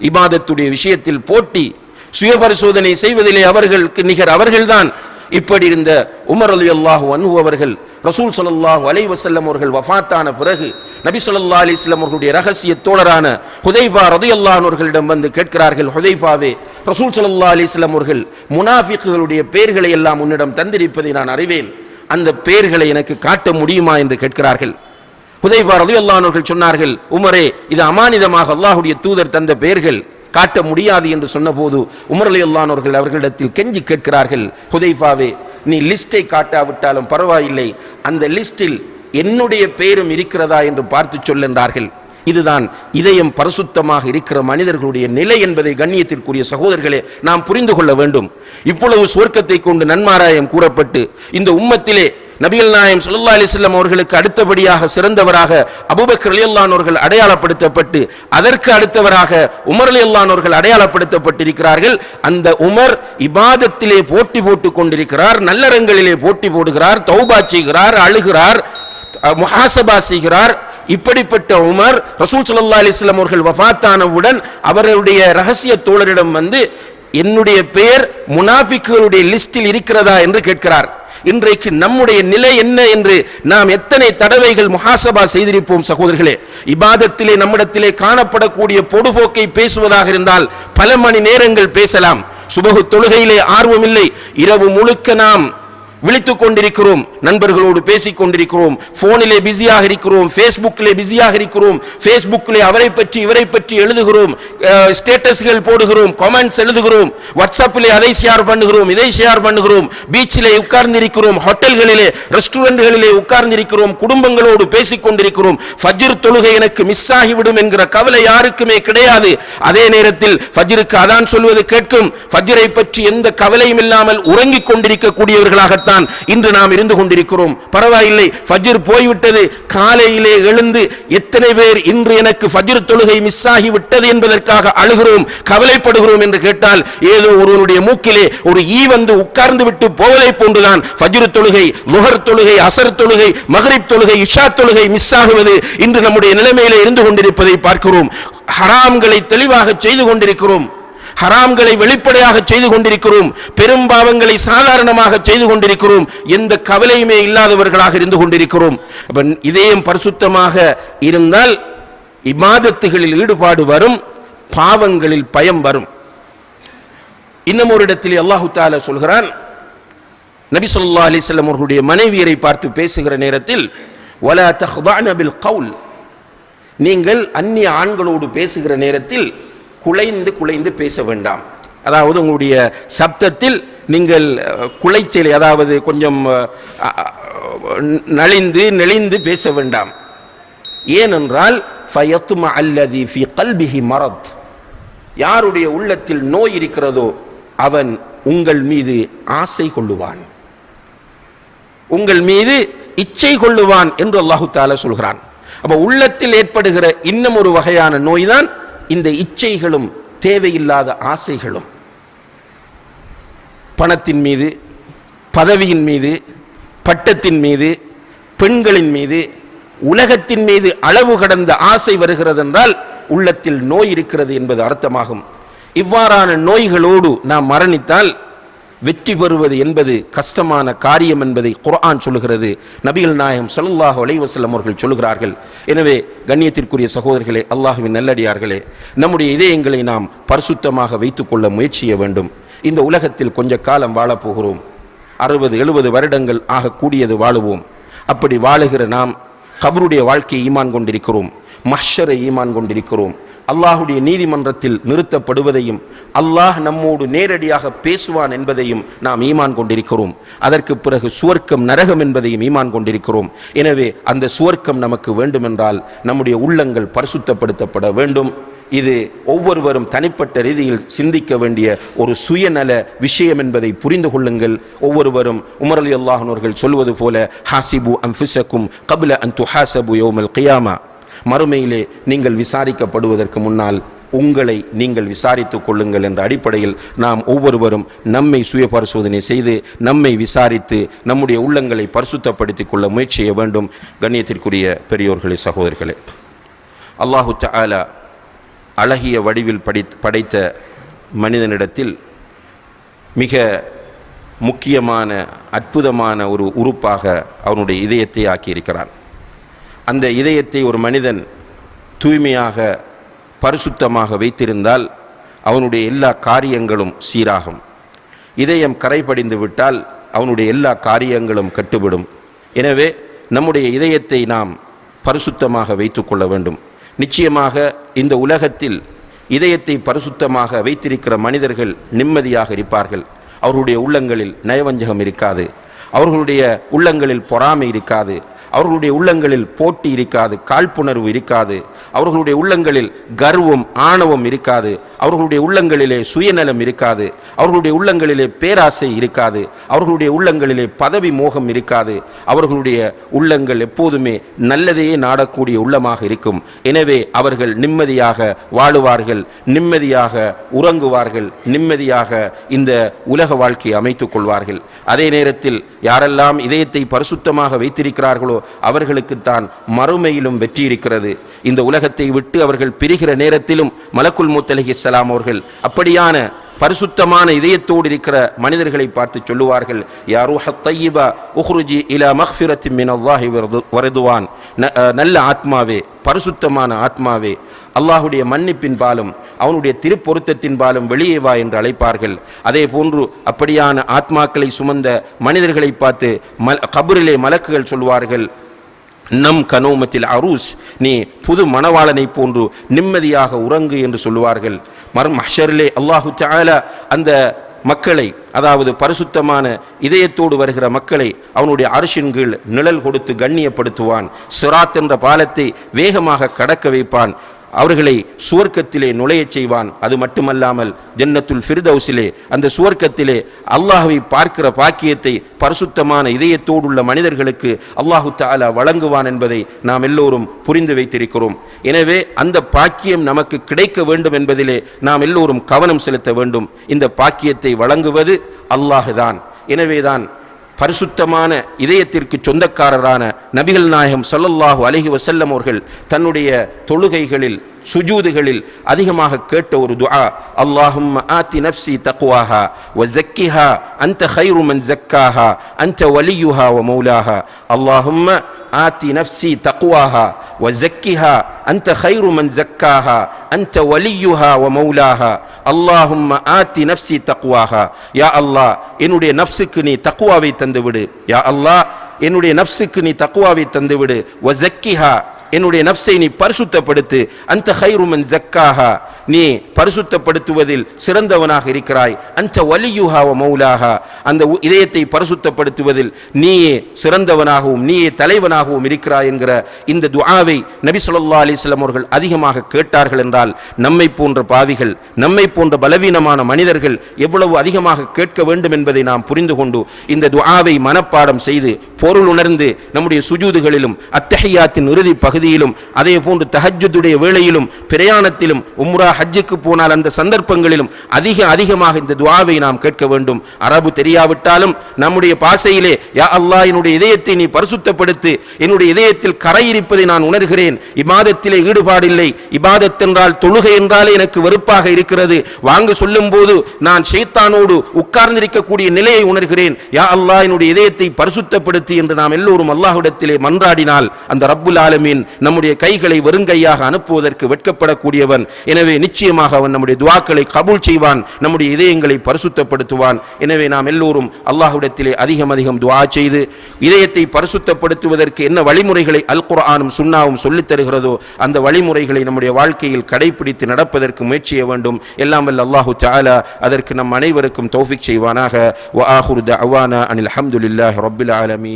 இபாதத்துடைய விஷயத்தில் போட்டி சுய பரிசோதனை செய்வதிலே அவர்களுக்கு நிகர் அவர்கள்தான். இப்படி இருந்த உமர் அலி அல்லாஹு அன்பு அவர்கள் ரசூல் ஸல்லல்லாஹு அலை வசல்லம் அவர்கள் வஃபாத்தான பிறகு நபி சொல்லா அலி இஸ்லாம் அவர்களுடைய ரகசிய தோழரான ஹுதைஃபா ரலியல்லாஹு அவர்களிடம் வந்து கேட்கிறார்கள் ஹுதைஃபாவே ரசூல் ஸல்லல்லாஹு அலி இஸ்லாம் அவர்கள் முனாஃபிக்குகளுடைய பெயர்களை எல்லாம் உன்னிடம் தந்திருப்பதை நான் அறிவேன். அந்த பெயர்களை எனக்கு காட்ட முடியுமா? என்று கேட்கிறார்கள். ஹுதைபா ரலியல்லாஹு சொன்னார்கள் உமரே இது அமானிதமாக அல்லாஹுடைய தூதர் தந்த பெயர்கள் காட்ட முடியாது என்று சொன்னபோது உமரலி ரலியல்லாஹு அவர்களிடத்தில் கெஞ்சி கேட்கிறார்கள் ஹுதைஃபாவே நீ லிஸ்டை காட்டாவிட்டாலும் பரவாயில்லை அந்த லிஸ்டில் என்னுடைய பெயரும் இருக்கிறதா என்று பார்த்து சொல்லென்றார்கள் இதுதான் இதயம் பரிசுத்தமாக இருக்கிற மனிதர்களுடைய நிலை என்பதை கண்ணியத்திற்குரிய சகோதரர்களே நாம் புரிந்து கொள்ள வேண்டும். இவ்வளவு சுவர்க்கத்தை கொண்டு நன்மாராயம் கூறப்பட்டு இந்த உம்மத்திலே நபிகள் நாயம் சுல்லா அலிஸ்லாம் அவர்களுக்கு அடுத்தபடியாக சிறந்தவராக அபூபக்கர் ரலியல்லாஹு அன்ஹு அடையாளப்படுத்தப்பட்டு அதற்கு அடுத்தவராக உமர் ரலியல்லாஹு அன்ஹு அடையாளப்படுத்தப்பட்டிருக்கிறார்கள். அந்த உமர் இபாதத்திலே போட்டி போட்டுக் கொண்டிருக்கிறார் நல்லறங்களிலே போட்டி போடுகிறார் தௌபா செய்கிறார் அழுகிறார் முஹாசபா செய்கிறார். இப்படிப்பட்ட உமர் ரசூல் ஸல்லல்லாஹு அலிஸ்லாம் அவர்கள் வஃபாத்தானவுடன் அவருடைய ரகசிய தோழரிடம் வந்து என்னுடைய பெயர் முனாஃபிக்குகளுடைய லிஸ்டில் இருக்கிறதா? என்று கேட்கிறார். இன்றைக்கு நம்முடைய நிலை என்ன என்று நாம் எத்தனை தடவைகள் முகாசபா செய்திருப்போம் சகோதரர்களே. இபாதத்திலே நம்மிடத்திலே காணப்படக்கூடிய பொடுபோக்கை பேசுவதாக இருந்தால் பல மணி நேரங்கள் பேசலாம். சுபகு தொழுகையிலே ஆர்வம் இல்லை இரவு முழுக்க நாம் விழித்துக் கொண்டிருக்கிறோம் நண்பர்களோடு பேசிக் கொண்டிருக்கிறோம் போனிலே பிஸியாக இருக்கிறோம் ஃபேஸ்புக்கிலே பிஸியாக இருக்கிறோம் ஃபேஸ்புக்கிலே அவரை பற்றி இவரை பற்றி எழுதுகிறோம் ஸ்டேட்டஸ்கள் போடுகிறோம் கமெண்ட்ஸ் எழுதுகிறோம் வாட்ஸ்அப்பிலே அதை ஷேர் பண்ணுகிறோம் இதை ஷேர் பண்ணுகிறோம் பீச்சிலே உட்கார்ந்திருக்கிறோம் ஹோட்டல்களிலே ரெஸ்டாரண்ட்களிலே உட்கார்ந்திருக்கிறோம் குடும்பங்களோடு பேசிக் கொண்டிருக்கிறோம் ஃபஜ்ர் தொழுகை எனக்கு மிஸ் ஆகிவிடும் என்கிற கவலை யாருக்குமே கிடையாது. அதே நேரத்தில் ஃபஜ்ருக்கு அதான் சொல்வது கேட்கும். ஃபஜ்ரை பற்றி எந்த கவலையும் இல்லாமல் உறங்கிக் கொண்டிருக்கக்கூடியவர்களாகத்தான் இன்று நாம் இருந்து கொண்டிருக்கிறோம். பரவாயில்லை ஃபஜிர் போய்விட்டது காலையிலே எழுந்து எத்தனை பேர் இன்று எனக்கு ஃபஜிர் தொழுகை மிஸ் ஆகி விட்டது என்பதற்காக அழுகிறோம் கவலைப்படுகிறோம் என்று கேட்டால் ஏதோ ஒருவனுடைய மூக்கிலே ஒரு ஈ வந்து உட்கார்ந்து விட்டு போவதை போன்றுதான் ஃபஜிர் தொழுகை முகர் தொழுகை அசர் தொழுகை மகரிப் தொழுகை இஷா தொழுகை மிஸ் ஆகுவது இன்று நம்முடைய நிலைமையிலே இருந்து கொண்டிருப்பதை பார்க்கிறோம். ஹராம்களை தெளிவாக செய்து கொண்டிருக்கிறோம். ஹராம்களை வெளிப்படையாக செய்து கொண்டிருக்கிறோம். பெரும்பாவங்களை சாதாரணமாக செய்து கொண்டிருக்கிறோம். எந்த கவலையுமே இல்லாதவர்களாக இருந்து கொண்டிருக்கிறோம். அப்ப இதயம் பரிசுத்தமாக இருந்தால் இமாதத்துகளில் ஈடுபாடு வரும் பாவங்களில் பயம் வரும். இன்னும் ஒரு இடத்தில் அல்லாஹு தாலா சொல்கிறான் நபி சொல்லா அலிசல்லம் அவர்களுடைய மனைவியரை பார்த்து பேசுகிற நேரத்தில் வலா தஹ்தான பில் கவுல். நீங்கள் அந்நிய ஆண்களோடு பேசுகிற நேரத்தில் குலைந்து குலைந்து பேச வேண்டாம். அதாவது உங்களுடைய சப்தத்தில் நீங்கள் குலைச்சல் அதாவது கொஞ்சம் நலிந்து நெளிந்து பேச வேண்டாம். ஏனென்றால் ஃபயத்ம அல்லதி ஃபி கல்பிஹி மரத். யாருடைய உள்ளத்தில் நோய் இருக்கிறதோ அவன் உங்கள் மீது ஆசை கொள்ளுவான். உங்கள் மீது இச்சை கொள்ளுவான் என்று அல்லாஹு தால சொல்கிறான். அப்போ உள்ளத்தில் ஏற்படுகிற இன்னும் ஒரு வகையான நோய்தான் இந்த இச்சைகளும் தேவையில்லாத ஆசைகளும் பணத்தின் மீது பதவியின் மீது பட்டத்தின் மீது பெண்களின் மீது உலகத்தின் மீது அளவு கடந்த ஆசை வருகிறது என்றால் உள்ளத்தில் நோய் இருக்கிறது என்பது அர்த்தமாகும். இவ்வாறான நோய்களோடு நாம் மரணித்தால் வெற்றி பெறுவது என்பது கஷ்டமான காரியம் என்பதை குர்ஆன் சொல்லுகிறது. நபிகள் நாயகம் சல்லாஹ் அலைவசல்லம் அவர்கள் சொல்லுகிறார்கள். எனவே கண்ணியத்திற்குரிய சகோதரர்களே அல்லாஹுவின் நல்லடியார்களே நம்முடைய இதயங்களை நாம் பரிசுத்தமாக வைத்துக்கொள்ள முயற்சிய வேண்டும். இந்த உலகத்தில் கொஞ்ச காலம் வாழப்போகிறோம் அறுபது எழுபது வருடங்கள் ஆகக்கூடியது வாழுவோம். அப்படி வாழுகிற நாம் கபருடைய வாழ்க்கையை ஈமான் கொண்டிருக்கிறோம். மஹ்ஷரை ஈமான் கொண்டிருக்கிறோம். அல்லாஹுடைய நீதிமன்றத்தில் நிறுத்தப்படுவதையும் அல்லாஹ் நம்மோடு நேரடியாக பேசுவான் என்பதையும் நாம் ஈமான் கொண்டிருக்கிறோம். அதற்கு பிறகு சுவர்க்கம் நரகம் என்பதையும் ஈமான் கொண்டிருக்கிறோம். எனவே அந்த சுவர்க்கம் நமக்கு வேண்டுமென்றால் நம்முடைய உள்ளங்கள் பரிசுத்தப்படுத்தப்பட வேண்டும். இது ஒவ்வொருவரும் தனிப்பட்ட ரீதியில் சிந்திக்க வேண்டிய ஒரு சுயநல விஷயம் என்பதை புரிந்து கொள்ளுங்கள். ஒவ்வொருவரும் உமர் அலி அல்லாஹனோர்கள் சொல்வது போல ஹாசிபு அம் ஃபிசக்கும் கபில அன் துஹாசபு யோமல் கியாமா. மறுமையிலே நீங்கள் விசாரிக்கப்படுவதற்கு முன்னால் உங்களை நீங்கள் விசாரித்துக் கொள்ளுங்கள் என்ற அடிப்படையில் நாம் ஒவ்வொருவரும் நம்மை சுய பரிசோதனை செய்து நம்மை விசாரித்து நம்முடைய உள்ளங்களை பரிசுத்தப்படுத்திக் கொள்ள முயற்சி செய்ய வேண்டும். கண்ணியத்திற்குரிய பெரியோர்களே சகோதரர்களே அல்லாஹு தாலா அழகிய வடிவில் படி படைத்த மனிதனிடத்தில் மிக முக்கியமான அற்புதமான ஒரு உறுப்பாக அவனுடைய இதயத்தை ஆக்கியிருக்கிறான். அந்த இதயத்தை ஒரு மனிதன் தூய்மையாக பரிசுத்தமாக வைத்திருந்தால் அவனுடைய எல்லா காரியங்களும் சீராகும். இதயம் கரைபடிந்து விட்டால் அவனுடைய எல்லா காரியங்களும் கட்டுவிடும் எனவே நம்முடைய இதயத்தை நாம் பரிசுத்தமாக வைத்துக்கொள்ள வேண்டும். நிச்சயமாக இந்த உலகத்தில் இதயத்தை பரிசுத்தமாக வைத்திருக்கிற மனிதர்கள் நிம்மதியாக இருப்பார்கள். அவர்களுடைய உள்ளங்களில் நயவஞ்சகம் இருக்காது. அவர்களுடைய உள்ளங்களில் பொறாமை இருக்காது. அவர்களுடைய உள்ளங்களில் போட்டி இருக்காது காழ்ப்புணர்வு இருக்காது. அவர்களுடைய உள்ளங்களில் கர்வம் ஆணவம் இருக்காது. அவர்களுடைய உள்ளங்களிலே சுயநலம் இருக்காது. அவர்களுடைய உள்ளங்களிலே பேராசை இருக்காது. அவர்களுடைய உள்ளங்களிலே பதவி மோகம் இருக்காது. அவர்களுடைய உள்ளங்கள் எப்போதுமே நல்லதையே நாடக்கூடிய உள்ளமாக இருக்கும். எனவே அவர்கள் நிம்மதியாக வாழுவார்கள் நிம்மதியாக உறங்குவார்கள் நிம்மதியாக இந்த உலக வாழ்க்கையை அமைத்துக் கொள்வார்கள். அதே நேரத்தில் யாரெல்லாம் இதயத்தை பரிசுத்தமாக வைத்திருக்கிறார்களோ அவர்களுக்குத்தான் மறுமையிலும் வெற்றி இருக்கிறது. இந்த உலகத்தை விட்டு அவர்கள் பிரிகிற நேரத்திலும் மலக்குல் முத்தலகி இஸ்லாம் அவர்கள் அப்படியான பரிசுத்தமான இதயத்தோடு இருக்கிற மனிதர்களை பார்த்து சொல்லுவார்கள் யாரூ தையிபா உஹ்ருஜி இலா மஹ்ஃபிரத்தி மின் அல்லாஹி வருதுவான். நல்ல ஆத்மாவே பரிசுத்தமான ஆத்மாவே அல்லாஹுடைய மன்னிப்பின் பாலும் அவனுடைய திருப்பொருத்தத்தின் பாலும் வெளியே வா என்று அழைப்பார்கள். அதே போன்று அப்படியான ஆத்மாக்களை சுமந்த மனிதர்களை பார்த்து மல் கபரிலே மலக்குகள் சொல்வார்கள். நம் கனோமத்தில் அரூஸ் நீ புது மணவாளனை போன்று நிம்மதியாக உறங்கு என்று சொல்லுவார்கள். மரம் ஹஷரிலே அல்லாஹு தாலா அந்த மக்களை அதாவது பரிசுத்தமான இதயத்தோடு வருகிற மக்களை அவனுடைய அரசின் கீழ் நிழல் கொடுத்து கண்ணியப்படுத்துவான். சிராத் என்ற பாலத்தை வேகமாக கடக்க வைப்பான். அவர்களை சுவர்க்கத்திலே நுழையச் செய்வான். அது மட்டுமல்லாமல் ஜன்னத்துல் ஃபிர்தௌஸிலே அந்த சுவர்க்கத்திலே அல்லாஹுவை பார்க்கிற பாக்கியத்தை பரிசுத்தமான இதயத்தோடுள்ள மனிதர்களுக்கு அல்லாஹு தாலா வழங்குவான் என்பதை நாம் எல்லோரும் புரிந்து வைத்திருக்கிறோம். எனவே அந்த பாக்கியம் நமக்கு கிடைக்க வேண்டும் என்பதிலே நாம் எல்லோரும் கவனம் செலுத்த வேண்டும். இந்த பாக்கியத்தை வழங்குவது அல்லாஹுதான். எனவேதான் பரிசுத்தமான இதயத்திற்கு சொந்தக்காரரான நபிகள் நாயகம் சல்லல்லாஹு அலஹி வசல்லம் அவர்கள் தன்னுடைய தொழுகைகளில் சுஜூதுகளில் அதிகமாக கேட்ட ஒரு துஆ அல்லாஹும் ஆத்தி நப்சி தக்குவாஹா வ ஜக்கிஹா அந்த ஹைருமன் ஜக்காஹா அந்த வலியுஹா வ மௌலாஹா. அல்லாஹும் آت نفسي تقواها وزكها أنت خير من زكاها أنت وليها ومولاها اللهم آت نفسي تقواها يا الله என்னுடைய நஃப்ஸுக்கு நீ தக்வாவை தந்துவிடு யா அல்லாஹ் என்னுடைய நஃப்ஸுக்கு நீ தக்வாவை தந்துவிடு வஸக்கிஹா என்னுடைய நப்சை நீ பரிசுத்தப்படுத்து. அந்த ஹைருமன் ஜக்காஹா. நீ பரிசுத்தப்படுத்துவதில் சிறந்தவனாக இருக்கிறாய். அந்த வலியுஹா மௌலாக அந்த இதயத்தை பரிசுத்தப்படுத்துவதில் நீயே சிறந்தவனாகவும் நீயே தலைவனாகவும் இருக்கிறாய் என்கிற இந்த துஆவை நபி சொல்லா அலிஸ்லாம் அவர்கள் அதிகமாக கேட்டார்கள் என்றால் நம்மை போன்ற பாவிகள் நம்மை போன்ற பலவீனமான மனிதர்கள் எவ்வளவு அதிகமாக கேட்க வேண்டும் என்பதை நாம் புரிந்து கொண்டு இந்த துஆவை மனப்பாடம் செய்து பொருள் உணர்ந்து நம்முடைய சுஜூதுகளிலும் அத்தகையாத்தின் இறுதி பகுதியிலும் அதே போன்று தஹஜ்ஜுடைய வேளையிலும் பிரயாணத்திலும் உம்ரா ஹஜ்ஜுக்கு போனால் அந்த சந்தர்ப்பங்களிலும் அதிக அதிகமாக இந்த துவாவை நாம் கேட்க வேண்டும். அரபு தெரியாவிட்டாலும் நம்முடைய பாசையிலே யா அல்லா என்னுடைய இதயத்தை நீ பரிசுத்தப்படுத்து என்னுடைய இதயத்தில் கரை இருப்பதை நான் உணர்கிறேன். இபாதத்திலே ஈடுபாடில்லை. இபாதத் என்றால் தொழுகை என்றாலே எனக்கு வெறுப்பாக இருக்கிறது. வாங்க சொல்லும் போது நான் ஷைத்தானோடு உட்கார்ந்திருக்கக்கூடிய நிலையை உணர்கிறேன். யா அல்லாஹ் என்னுடைய இதயத்தை பரிசுத்தப்படுத்தி என்று நாம் எல்லோரும் அல்லாஹுடத்திலே மன்றாடினால் அந்த ரப்புல் ஆலமீன் நம்முடைய கைகளை வெறுங்கையாக அனுப்புவதற்கு வெட்கப்படக்கூடியவன். எனவே நிச்சயமாக அவன் நம்முடைய துவாக்களை கபூல் செய்வான் நம்முடைய இதயங்களை பரிசுத்தப்படுத்துவான். எனவே நாம் எல்லோரும் அல்லாஹுடத்திலே அதிகம் அதிகம் துவா செய்து இதயத்தை பரிசுத்தப்படுத்துவதற்கு என்ன வழிமுறைகளை அல் குரானும் சுண்ணாவும் சொல்லித் தருகிறதோ அந்த வழிமுறைகளை நம்முடைய வாழ்க்கையில் கடைபிடித்து நடப்பதற்கு முயற்சிய வேண்டும். எல்லாம் வல்ல அல்லாஹு தாலா அதற்கு நம் அனைவருக்கும் தௌஃபிக் செய்வானாக. வ ஆஹிரு தஅவானா அனில் அஹமதுல்லாஹ் ரப்பில் ஆலமி